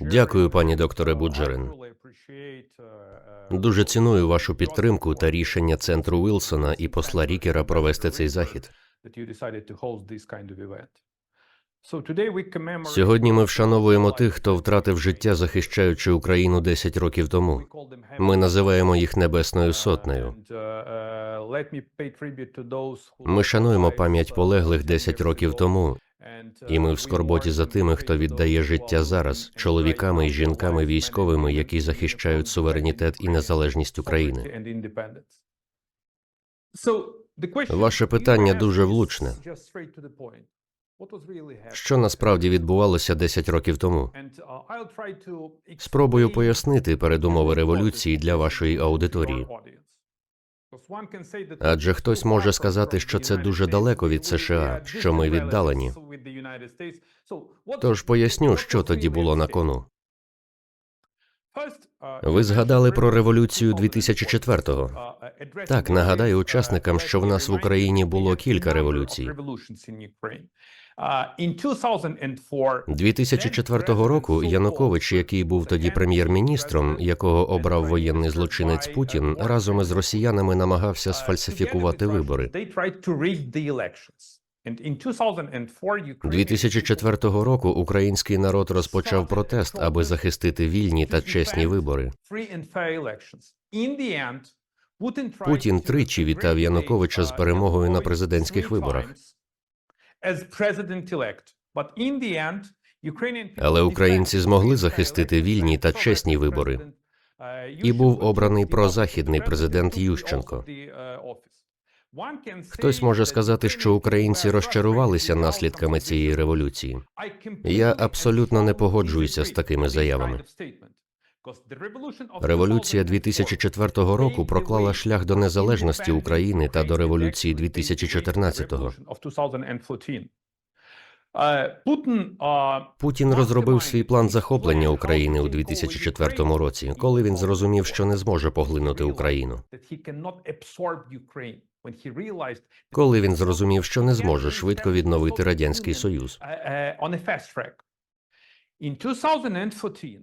Дякую, пані докторе Буджерин. Дуже ціную вашу підтримку та рішення центру Вілсона і посла Рікера провести цей захід. Сьогодні ми вшановуємо тих, хто втратив життя, захищаючи Україну 10 років тому. Ми називаємо їх Небесною Сотнею. Ми шануємо пам'ять полеглих 10 років тому, і ми в скорботі за тими, хто віддає життя зараз, чоловіками і жінками військовими, які захищають суверенітет і незалежність України. Ваше питання дуже влучне. Що насправді відбувалося 10 років тому? Спробую пояснити передумови революції для вашої аудиторії. Адже хтось може сказати, що це дуже далеко від США, що ми віддалені. Тож поясню, що тоді було на кону. Ви згадали про революцію 2004-го. Так, нагадаю учасникам, що в нас в Україні було кілька революцій. 2004 року Янукович, який був тоді прем'єр-міністром, якого обрав воєнний злочинець Путін, разом із росіянами намагався сфальсифікувати вибори. 2004 року український народ розпочав протест, аби захистити вільні та чесні вибори. Путін тричі вітав Януковича з перемогою на президентських виборах. Але українці змогли захистити вільні та чесні вибори. І був обраний прозахідний президент Ющенко. Хтось може сказати, що українці розчарувалися наслідками цієї революції. Я абсолютно не погоджуюся з такими заявами. Революція 2004 року проклала шлях до незалежності України та до революції 2014-го. Путін розробив свій план захоплення України у 2004 році, коли він зрозумів, що не зможе поглинути Україну. Коли він зрозумів, що не зможе швидко відновити радянський союз.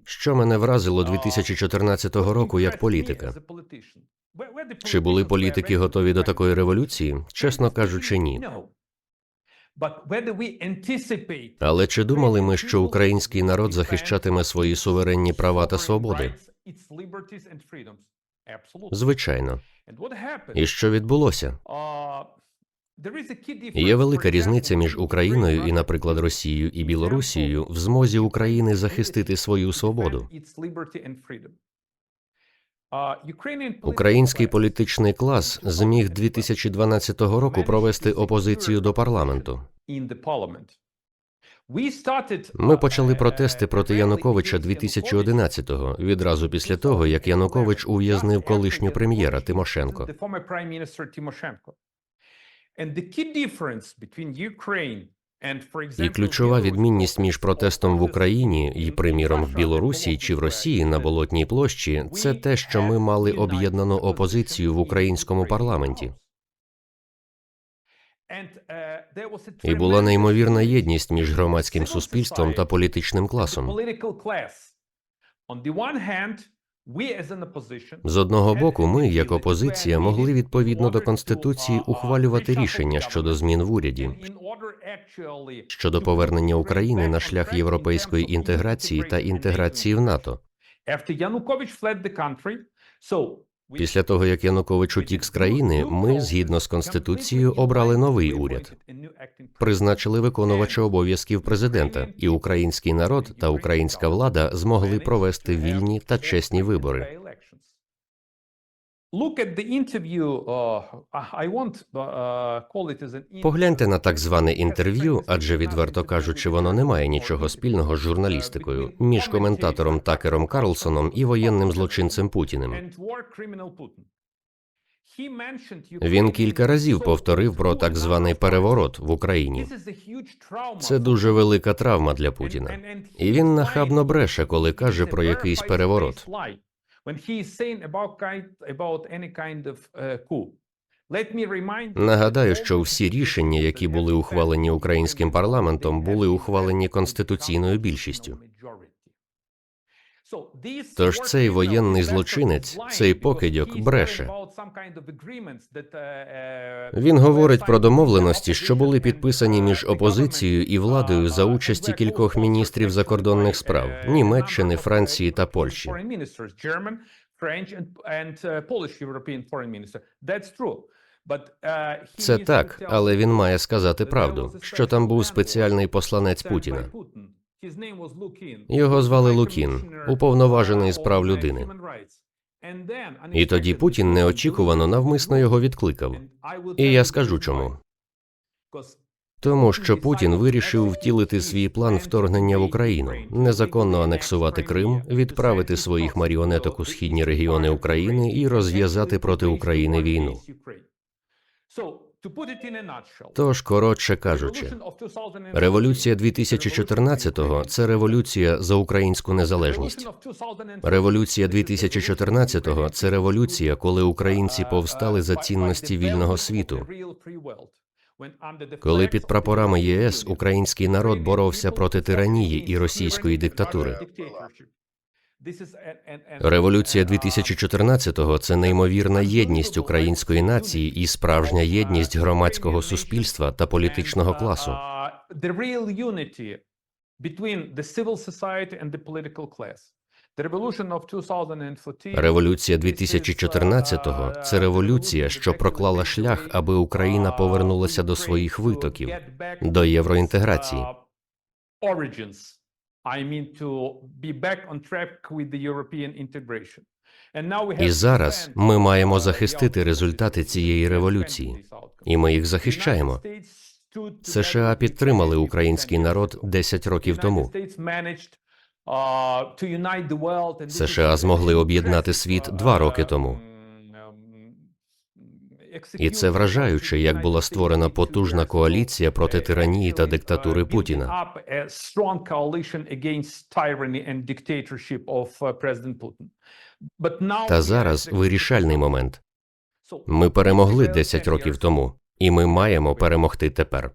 Що мене вразило 2014 року як політика? Чи були політики готові до такої революції? Чесно кажучи, ні. Але чи думали ми, що український народ захищатиме свої суверенні права та свободи? Звичайно. І що відбулося? Є велика різниця між Україною і, наприклад, Росією і Білорусією в змозі України захистити свою свободу. Український політичний клас зміг 2012 року провести опозицію до парламенту. Ми почали протести проти Януковича 2011-го, відразу після того, як Янукович ув'язнив колишню прем'єра Тимошенко. І ключова відмінність між протестом в Україні і, приміром, в Білорусі чи в Росії на Болотній площі це те, що ми мали об'єднану опозицію в українському парламенті. І була неймовірна єдність між громадським суспільством та політичним класом. З одного боку, ми, як опозиція, могли відповідно до конституції ухвалювати рішення щодо змін в уряді, щодо повернення України на шлях європейської інтеграції та інтеграції в НАТО. Після того, як Янукович утік з країни, ми, згідно з конституцією, обрали новий уряд, призначили виконувача обов'язків президента, і український народ та українська влада змогли провести вільні та чесні вибори. Погляньте на так зване інтерв'ю, адже відверто кажучи, воно не має нічого спільного з журналістикою між коментатором Такером Карлсоном і воєнним злочинцем Путіним. Він кілька разів повторив про так званий переворот в Україні. Це дуже велика травма для Путіна. І він нахабно бреше, коли каже про якийсь переворот. Нагадаю, що всі рішення, які були ухвалені українським парламентом, були ухвалені конституційною більшістю. Тож цей воєнний злочинець, цей покидьок бреше. Він говорить про домовленості, що були підписані між опозицією і владою за участі кількох міністрів закордонних справ Німеччини, Франції та Польщі. Це так, але він має сказати правду, що там був спеціальний посланець Путіна. Його звали Лукін, уповноважений з прав людини. І тоді Путін неочікувано навмисно його відкликав. І я скажу чому. Тому що Путін вирішив втілити свій план вторгнення в Україну, незаконно анексувати Крим, відправити своїх маріонеток у східні регіони України і розв'язати проти України війну. Тож, коротше кажучи, революція 2014-го – це революція за українську незалежність. Революція 2014-го – це революція, коли українці повстали за цінності вільного світу. Коли під прапорами ЄС український народ боровся проти тиранії і російської диктатури. Революція 2014-го – це неймовірна єдність української нації і справжня єдність громадського суспільства та політичного класу. 2014 Революція 2014-го – це революція, що проклала шлях, аби Україна повернулася до своїх витоків, до євроінтеграції. Uh. I mean to be back on track with the European integration. And now we have І зараз ми маємо uh, захистити результати цієї революції, і ми їх захищаємо. США підтримали 50 український народ ago. 10 років тому. Uh, США змогли об'єднати світ uh, два роки тому. І це вражаюче, як була створена потужна коаліція проти тиранії та диктатури Путіна. Та зараз вирішальний момент. Ми перемогли 10 років тому, і ми маємо перемогти тепер.